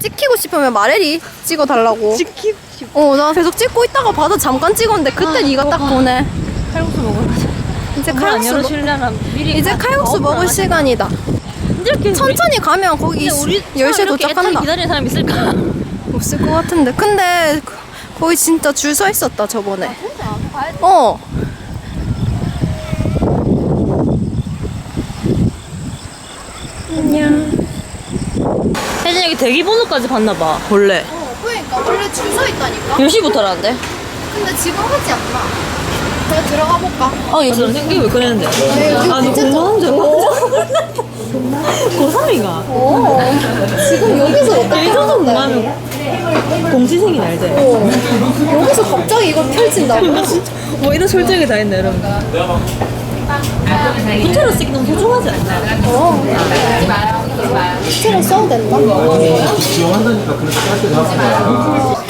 찍히고 싶으면 말해리 찍어달라고. 찍히 어나 계속 찍고 있다가 봐도 잠깐 찍었는데 그때 네가 딱 보내 칼국수 먹으러 가자. 이제 안 칼국수 먹, 미리 이제 칼국수 먹을 시간이다. 이렇게 천천히 가면 거기 우리 10시에 도착한다. 기다리는 사람 있을까? 없을 것 같은데. 근데 그- 거기 진짜 줄 서 있었다 저번에. 어. 안녕 대기 번호까지 봤나 봐. 원래 어 그러니까 원래 줄 서 있다니까 10시부터라는데. 근데 지금 하지 않나 그냥 들어가 볼까 어, 이거 좀 생각이 왜 그랬는데? 아, 너 공부하는 줄 알았어. 고3이가. 어 지금 여기서 어떻게 예전서 하는데? 공부하면 공시생이 알지? 어. 여기서 갑자기 이걸 펼친다고? 뭐 이런 설정이 다 있네, 여러분. 호텔로 쓰기 너무 소중하지 않나? 어. 스티로 써도 된다? 지원한다니까 그렇게 짧게 잡은 거야.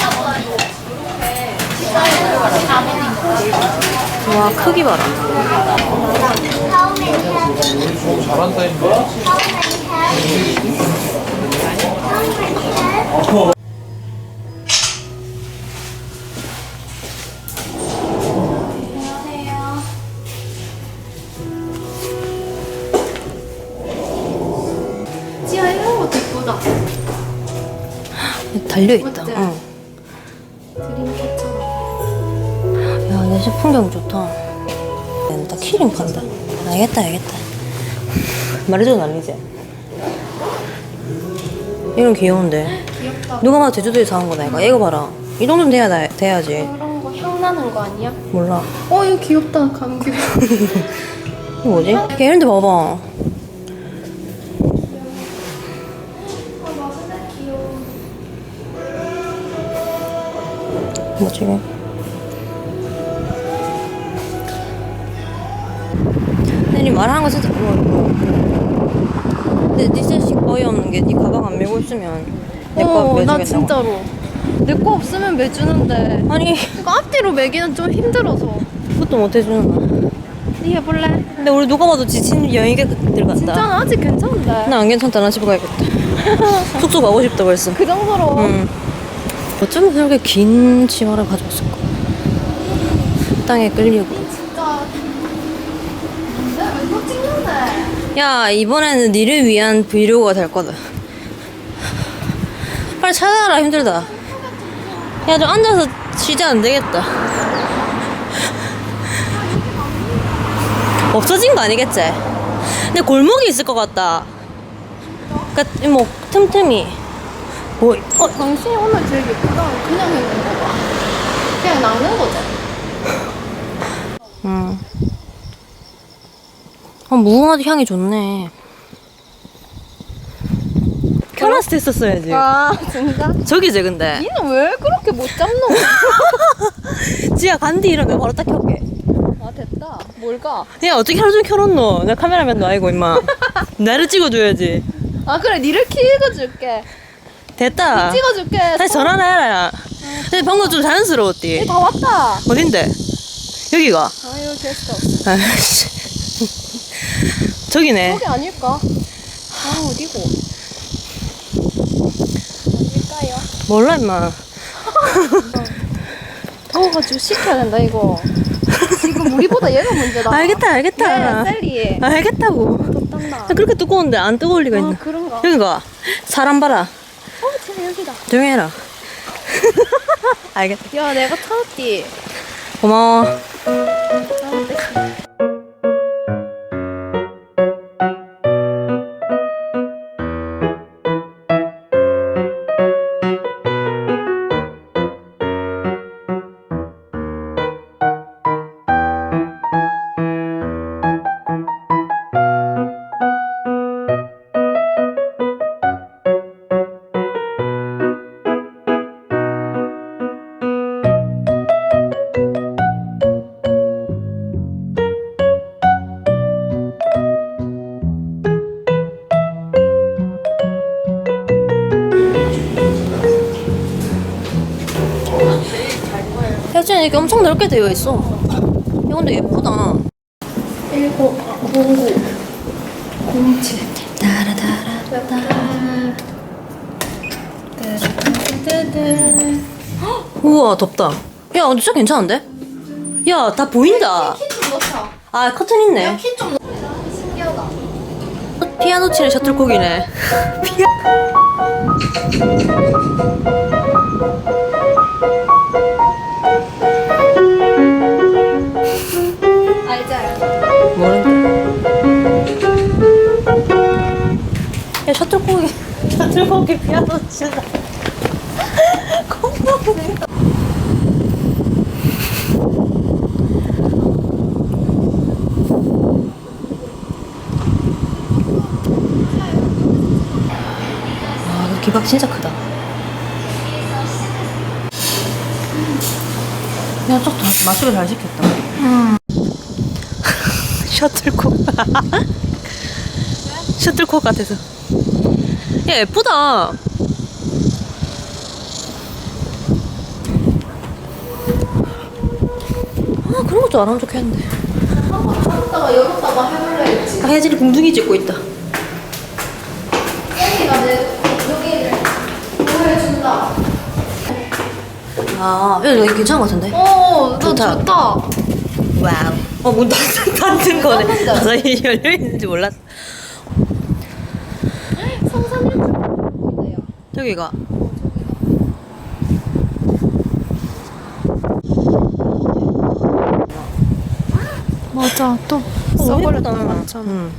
와, 크기 봐라. 잘한다 임마. 달려있다. 드림캐쳐로. 야, 내집 풍경 좋다. 나 키링 판다. 알겠다, 알겠다. 말해줘도 난리지? 이런 귀여운데. 귀엽다. 누가 봐도 제주도에서 한 거다, 이거. 이거 봐라. 이 정도는 돼야, 돼- 돼야지. 그런 거 향 나는 거 아니야? 몰라. 어, 이거 귀엽다. 감귤. 이거 뭐지? 걔네들 봐봐. 뭐 근데 니 말하는 거 진짜 뭐, 뭐. 근데 니 자식 거의 없는 게 니 가방 안 메고 있으면 내거 어, 매주겠다고 나 진짜로. 내 거 없으면 매주는데. 아니 이거 앞뒤로 매기는 좀 힘들어서. 그것도 못 해주는 거야 니 해볼래? 근데 우리 누가 봐도 지친 여행객들 같다 진짜 나 아직 괜찮은데. 나 안 괜찮다 나 집에 가야겠다 숙소 가고 싶다 벌써 그 정도로. 응. 어쩌면 그렇게 긴 치마를 가져왔을까? 땅에 끌리고. 야, 이번에는 니를 위한 브이로그가 될 거다. 빨리 찾아라, 힘들다. 야, 좀 앉아서 쉬자, 안 되겠다. 없어진 거 아니겠지? 근데 골목이 있을 것 같다. 그니까, 뭐, 틈틈이. 뭐, 어, 당신이 오늘 되게 예쁘다. 그냥 있는 거 봐. 그냥 낚는 거지. 응. 아, 무궁화도 향이 좋네. 켜놨을 때 했었어야지. 아, 진짜? 저기지, 근데. 니는 왜 그렇게 못 잡노? 지야, 간디 이러면 바로 딱 켤게. 아, 됐다. 뭘 가? 야, 어떻게 하루 종일 켜놓노? 나 카메라맨도 아니고, 임마. 나를 찍어줘야지. 아, 그래. 니를 키워줄게. 됐다. 찍어줄게. 다시 전화나 해라. 근데 방금 좀 자연스러웠디. 다 왔다. 어딘데? 여기가. 아유, 됐어. 아이씨. 저기네. 여기 아닐까? 아, 어디고? 어딜까요? 몰라, 임마. 더워가지고 시켜야 된다, 이거. 지금 우리보다 얘가 문제다. 알겠다, 알겠다. 얘, 셀리. 알겠다고. 덥단다. 아, 그렇게 두꺼운데 안 뜨거울 리가 아, 있나? 그런가? 여기가. 사람 봐라. 어, 진짜 여기다. 조용히 해라. 알겠다. 야, 내가 찾았디. 고마워. 혜진이 이렇게 엄청 넓게 되어 있어. 야, 근데 예쁘다. 1009 07 따라따라. 우와 덥다. 야 근데 진짜 괜찮은데? 야 다 보인다. 키좀 넣자. 아 커튼 있네. 키좀 넣. 신기하다. 피아노 치는 셔틀콕이네. 피아. 모른다. 야 셔틀콕이 셔틀콕이 피아노. 콩콩. 아, 이거 기박 진짜 크다. 야, 쪽 맛있게 잘 시켰다. 셔틀콕. 셔틀콕 같아서. 야, 예쁘다. 아, 그런 안 하면 좋겠는데. 열었다가 열었다가 해볼래 했지. 아, 혜진이 궁둥이 찍고 있다. 쌤이가 내 여기를 보여준다. 아, 야, 이거 괜찮은 것 같은데? 어, 나 좋다. 좋다. 와우. 어, 문 닫- 닫는 거네. 아, 나 이게 열려있는지 몰랐어. 저기가. 맞아 또 어, 써버렸다 완전